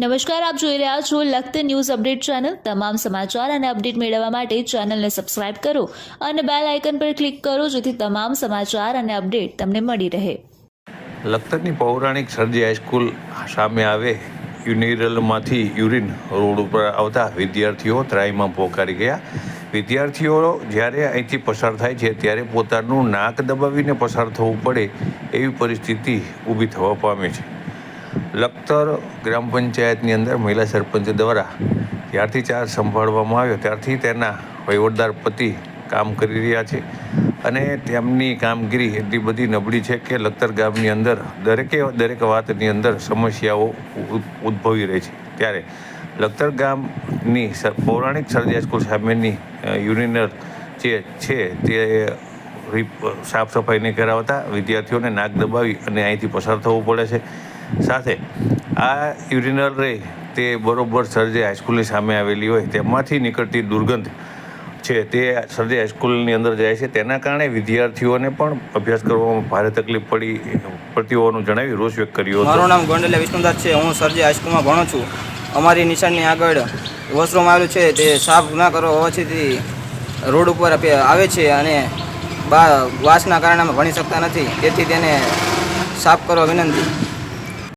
નમસ્કાર, આપ જોઈ રહ્યા છો લખત ન્યૂઝ અપડેટ ચેનલ. તમામ સમાચાર અને અપડેટ મેળવવા માટે ચેનલને સબસ્ક્રાઇબ કરો અને બેલ આઇકન પર ક્લિક કરો જેથી તમામ સમાચાર અને અપડેટ તમને મળી રહે. લખતરની પૌરાણિક સરજી હાઈસ્કૂલ સામે આવે, યુનિરલમાંથી યુરિન રોડ ઉપર આવતા વિદ્યાર્થીઓ ત્રાઈમાં પોકારી ગયા. વિદ્યાર્થીઓ જ્યારે અહીંથી પસાર થાય છે, ત્યારે પોતાનું નાક દબાવીને પસાર થવું પડે એવી પરિસ્થિતિ ઊભી થવા પામી છે. લખતર ગ્રામ પંચાયતની અંદર મહિલા સરપંચ દ્વારા જ્યારથી ચાર્જ સંભાળવામાં આવ્યો. ત્યારથી તેના વહીવટદાર પતિ કામ કરી રહ્યા છે અને તેમની કામગીરી એટલી બધી નબળી છે કે લખતર ગામની અંદર દરેકે, દરેક વાતની અંદર સમસ્યાઓ ઉદ્ભવી રહી છે. ત્યારે લખતર ગામની પૌરાણિક સરજી સ્કૂલ સામેની યુનિનર જે છે તે સાફ સફાઈ નહીં કરાવતા, વિદ્યાર્થીઓને નાક દબાવી અને અહીંથી પસાર થવું પડે છે. સાથે, આ યુરિનલ તે બરોબર સરજે હાઈસ્કૂલની સામે આવેલી હોય, તેમાંથી નીકળતી દુર્ગંધ છે તે સરજે હાઈસ્કૂલની અંદર જાય છે. તેના કારણે વિદ્યાર્થીઓને પણ અભ્યાસ કરવામાં ભારે તકલીફ પડી, પડતી હોવાનું જણાવી રોષ વ્યક્ત કર્યો મારું નામ ગોંડલે વિષ્ણુદાસ છે, હું સરજી હાઈસ્કૂલમાં ભણું છું. અમારી નિશાનની આગળ વોશરૂમ આવેલું છે, તે સાફ ના કરો હોવાથી રોડ ઉપર આવે છે અને વાસના કારણે અમે ભણી શકતા નથી. તેથી તેને સાફ કરવા વિનંતી.